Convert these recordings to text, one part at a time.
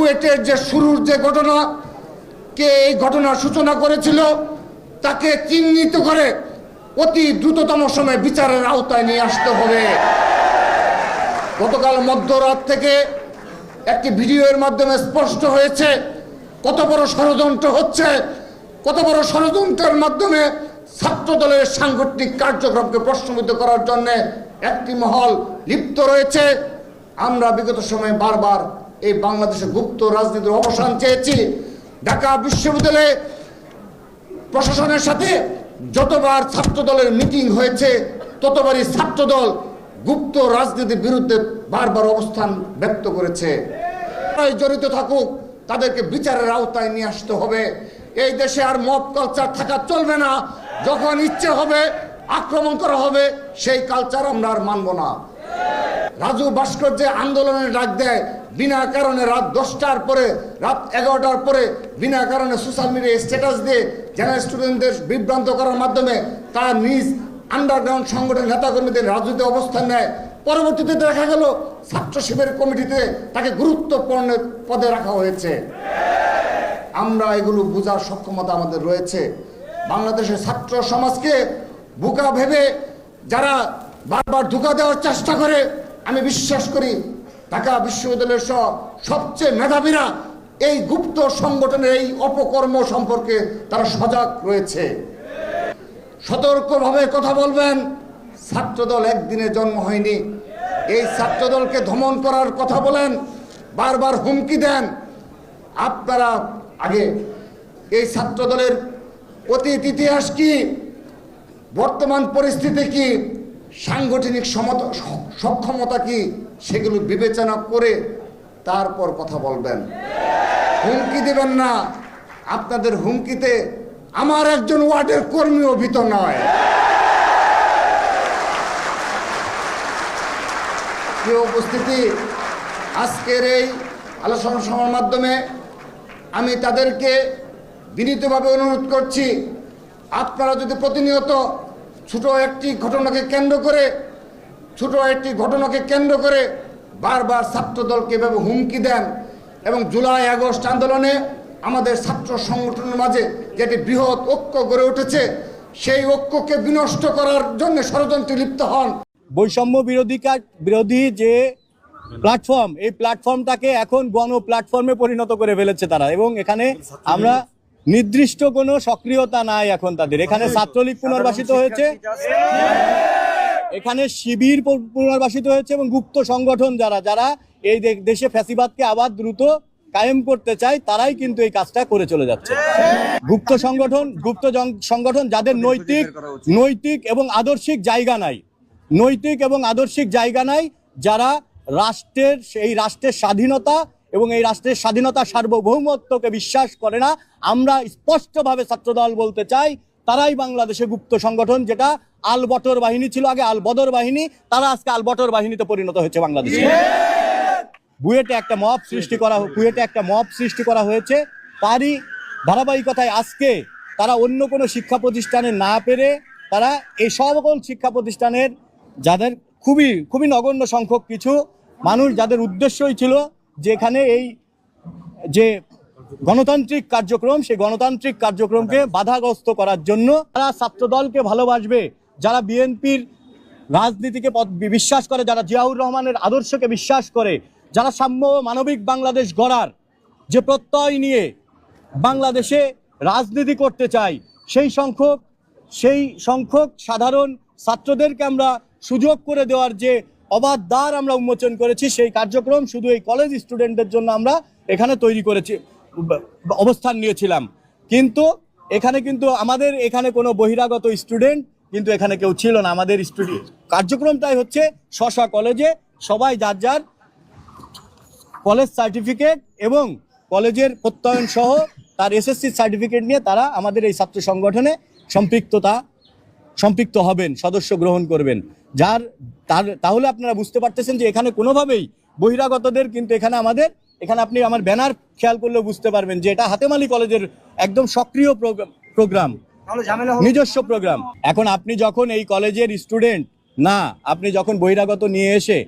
কুয়েটের যে শুরুর যে ঘটনা, কে এই ঘটনার সূচনা করেছিল, তাকে চিহ্নিত করে অতি দ্রুততম সময়ে বিচারের আওতায় নিয়ে আসতে হবে। গতকাল মধ্যরাত থেকে একটি ভিডিওর মাধ্যমে স্পষ্ট হয়েছে কত বড় ষড়যন্ত্র হচ্ছে, কত বড় ষড়যন্ত্রের মাধ্যমে ছাত্র দলের সাংগঠনিক কার্যক্রমকে প্রশ্নবিদ্ধ করার জন্য একটি মহল লিপ্ত রয়েছে। আমরা বিগত সময়ে বারবার এই বাংলাদেশে গুপ্ত রাজনীতির অবসান চেয়েছি। ঢাকা বিশ্ববিদ্যালয়ে প্রশাসনের সাথে যতবার ছাত্র দলের মিটিং হয়েছে, ততবারই ছাত্র দল গুপ্ত রাজনীতির বিরুদ্ধে বারবার অবস্থান ব্যক্ত করেছে। জড়িত থাকুক, তাদেরকে বিচারের আওতায় নিয়ে আসতে হবে। এই দেশে আর মব কালচার থাকা চলবে না। যখন ইচ্ছে হবে আক্রমণ করা হবে, সেই কালচার আমরা আর মানব না। রাজু ভাস্কর যে আন্দোলনের ডাক দেয় বিনা কারণে রাত দশটার পরে, রাত এগারোটার পরে, বিনা কারণে সোশ্যাল মিডিয়ায় স্ট্যাটাস দিয়ে যারা স্টুডেন্টদের বিভ্রান্ত করার মাধ্যমে তার নিজ আন্ডারগ্রাউন্ড সংগঠনের নেতাকর্মীদের রাজনীতি অবস্থান নেয়। পরবর্তীতে দেখা গেল, ছাত্র শিবির কমিটিতে তাকে গুরুত্বপূর্ণ পদে রাখা হয়েছে। আমরা এগুলো বোঝার সক্ষমতা আমাদের রয়েছে। বাংলাদেশের ছাত্র সমাজকে বোকা ভেবে যারা বারবার ধোকা দেওয়ার চেষ্টা করে, আমি বিশ্বাস করি ঢাকা বিশ্ববিদ্যালয়ের সহ সবচেয়ে মেধাবীরা এই গুপ্ত সংগঠনের এই অপকর্ম সম্পর্কে তারা সজাগ রয়েছে। সতর্কভাবে কথা বলবেন, ছাত্রদল একদিনে জন্ম হয়নি। এই ছাত্রদলকে ধমন করার কথা বলেন, বারবার হুমকি দেন। আপনারা আগে, এই ছাত্রদলের অতীত ইতিহাস কি, বর্তমান পরিস্থিতি কি সাংগঠনিক সক্ষমতা কি সেগুলো বিবেচনা করে তারপর কথা বলবেন। হুমকি দেবেন না। আপনাদের হুমকিতে আমার একজন ওয়ার্ডের কর্মীও ভীত নয়। প্রিয় উপস্থিতি, আজকের এই আলোচনা সভার মাধ্যমে আমি তাদেরকে বিনীতভাবে অনুরোধ করছি, আপনারা যদি প্রতিনিয়ত ছোট একটি ঘটনাকে কেন্দ্র করে ছোট একটি ঘটনাকে কেন্দ্র করে বারবার ছাত্র দলকে এভাবে হুমকি দেন এবং জুলাই আগস্ট আন্দোলনে আমাদের ছাত্র সংগঠনের মাঝে যেটি বৃহৎ ঐক্য গড়ে উঠেছে সেই ঐক্যকে বিনষ্ট করার জন্য ষড়যন্ত্রে লিপ্ত হন। বৈষম্য বিরোধী কাজ বিরোধী যে প্ল্যাটফর্ম এই প্ল্যাটফর্মটাকে এখন গণ প্ল্যাটফর্মে পরিণত করে ফেলেছে তারা এবং এখানে আমরা নির্দিষ্ট কোনো সক্রিয়তা নাই এখন তাদের। এখানে ছাত্রলীগ পুনর্বাসিত হয়েছে। এখানে শিবির পুনর্বাসিত হয়েছে এবং গুপ্ত সংগঠন যারা যারা এই দেশে ফ্যাসিবাদকে আবার দ্রুত কায়েম করতে চায় তারাই কিন্তু এই কাজটা করে চলে যাচ্ছে। গুপ্ত সংগঠন গুপ্ত সংগঠন যাদের নৈতিক নৈতিক এবং আদর্শিক জায়গা নাই। নৈতিক এবং আদর্শিক জায়গা নাই যারা রাষ্ট্রের সেই রাষ্ট্রের স্বাধীনতা এবং এই রাষ্ট্রের স্বাধীনতা সার্বভৌমত্বকে বিশ্বাস করে না। আমরা স্পষ্টভাবে ছাত্রদল বলতে চাই, তারাই বাংলাদেশে গুপ্ত সংগঠন, যেটা আল বটর বাহিনী ছিল আগে, আল বদর বাহিনী, তারা আজকে আল বটর বাহিনীতে পরিণত হয়েছে বাংলাদেশে। বুয়েটে একটা মব সৃষ্টি করা বুয়েটে একটা মব সৃষ্টি করা হয়েছে। তারই ধারাবাহিকতায় আজকে তারা অন্য কোনো শিক্ষা প্রতিষ্ঠানে না পেরে তারা এই সকল শিক্ষা প্রতিষ্ঠানের, যাদের খুবই খুবই নগণ্য সংখ্যক কিছু, মানুষ যাদের উদ্দেশ্যই ছিল যেখানে এই যে গণতান্ত্রিক কার্যক্রম সেই গণতান্ত্রিক কার্যক্রমকে বাধাগ্রস্ত করার জন্য যারা ছাত্রদলকে ভালোবাসবে। যারা বিএনপির রাজনীতিকে বিশ্বাস করে যারা জিয়াউর রহমানের আদর্শকে বিশ্বাস করে যারা সাম্য মানবিক বাংলাদেশ গড়ার যে প্রত্যয় নিয়ে বাংলাদেশে রাজনীতি করতে চাই সেই সংখ্যক সেই সংখ্যক সাধারণ ছাত্রদেরকে আমরা সুযোগ করে দেওয়ার যে অবাধ দ্বার আমরা উন্মোচন করেছি, সেই কার্যক্রম শুধু এই কলেজ স্টুডেন্টদের জন্য আমরা এখানে তৈরি করেছি, অবস্থান নিয়েছিলাম। কিন্তু এখানে কিন্তু আমাদের এখানে কোনো বহিরাগত স্টুডেন্ট কিন্তু এখানে কেউ ছিল না। আমাদের স্টুডেন্ট কার্যক্রমটাই হচ্ছে শশা কলেজে সবাই যার যার কলেজ সার্টিফিকেট এবং কলেজের প্রত্যয়ন সহ তার এসএসসি সার্টিফিকেট নিয়ে তারা আমাদের এই ছাত্র সংগঠনে সম্পৃক্ততা সম্পৃক্ত হবেন সদস্য গ্রহণ করবেন। যার তার তাহলে আপনারা বুঝতে পারতেছেন যে এখানে কোনোভাবেই বহিরাগতদের কিন্তু এখানে আমাদের এখানে আপনি আমার ব্যানার খেয়াল করলেও বুঝতে পারবেন যে এটা হাতেমালি কলেজের একদম সক্রিয় প্রোগ্রাম- প্রোগ্রাম নিজস্ব প্রোগ্রাম। এখন আপনি যখন এই কলেজের স্টুডেন্ট না আপনি যখন বহিরাগত নিয়ে এসে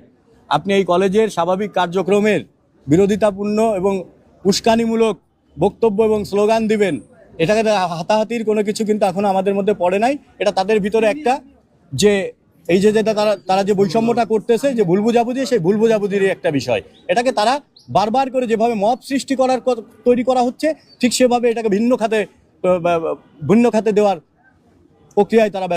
আপনি এই কলেজের স্বাভাবিক কার্যক্রমের বিরোধিতাপূর্ণ এবং উস্কানিমূলক বক্তব্য এবং স্লোগান দিবেন এটাকে হাতাহাতির কোনো কিছু কিন্তু এখন আমাদের মধ্যে পড়ে নাই। এটা তাদের ভিতরে একটা যে এই যে যেটা তারা তারা যে বৈষম্যটা করতেছে, যে ভুল বুঝাবুঝি, সেই ভুল বুঝাবুঝিরই একটা বিষয়। এটাকে তারা বারবার করে যেভাবে মত সৃষ্টি করার তৈরি করা হচ্ছে, ঠিক সেভাবে এটাকে ভিন্ন খাতে ভিন্ন খাতে দেওয়ার প্রক্রিয়ায় তারা